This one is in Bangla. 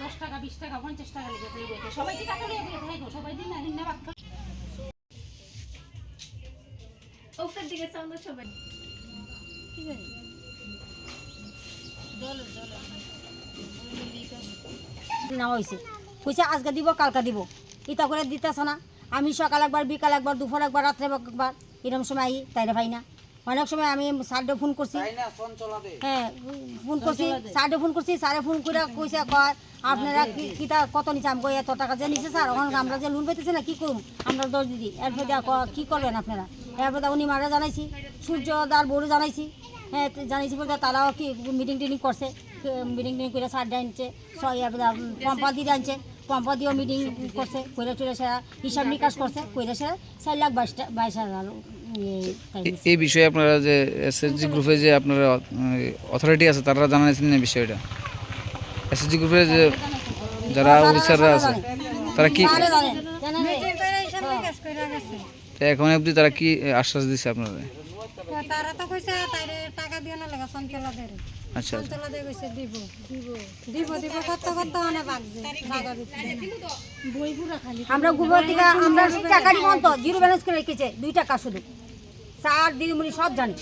দশ টাকা বিশ টাকা পঞ্চাশ টাকা লেগেছে এই বইতে সবাই কি টাকা নিয়ে দিয়ে সবাই দিন না না বাক্য উপরের দিকে চাউন্ড সবাই নেওয়া হয়েছে কইছে আজকে দিব কালকে দিব। ইতা করে দিতেছ না। আমি সকাল একবার বিকাল একবার দুপুর একবার রাত্রে একবার এরকম সময় আই তাইরে পাই না। অনেক সময় আমি স্যারডে ফোন করছি। হ্যাঁ ফোন করছি। স্যারডে ফোন করছি স্যারে ফোন করে কইছে কয় আপনারা কি- কিতা কত নিচ্ছে আমি কই এত টাকা যে নিছে স্যার? এখন আমরা যে লোন পাইতেছি না কি করুম? আমরা দশ দিদি এরপর দেওয়া ক- কি করবেন আপনারা? এরপর উনি মারা জানাইছি। সূর্য দার বড় জানাইছি। হ্যাঁ তো বলতে তারাও কি মিটিং টিটিং করছে মিটিং টিটিং করে স্যার আনছে পম্পা দিয়ে আনছে পম্পা দিয়েও মিটিং করছে কইরা টুরে সে হিসাব নিকাশ করছে কইরা সে চার লাখ বাইশ টা- বাইশ হাজার ইয়ে দিছে। এই বিষয়ে আপনারা যে এসএসজি গ্রুপে যে আপনারা অথরিটি আছে তারা জানাইছেন না বিষয়টা? এসএসজি গ্রুপে যে যারা অফিসাররা আছে তারা কি এখন অবধি তারা কি আশ্বাস দিচ্ছে আপনারা তারা তো কইছে তাইরে দিও না লাগা সন্তলা দেরে আচ্ছা। সন্তলা দিয়ে কইছে দিব। দিব দিব দিব কত কত অনেক বাগছে। জায়গা খালি আমরা গোবর থেকে আমরা টাকা দিব তো জিরো ব্যালেন্স করে রেখেছে দুই টাকা শুধু। সার দিদিমণি সব জানে।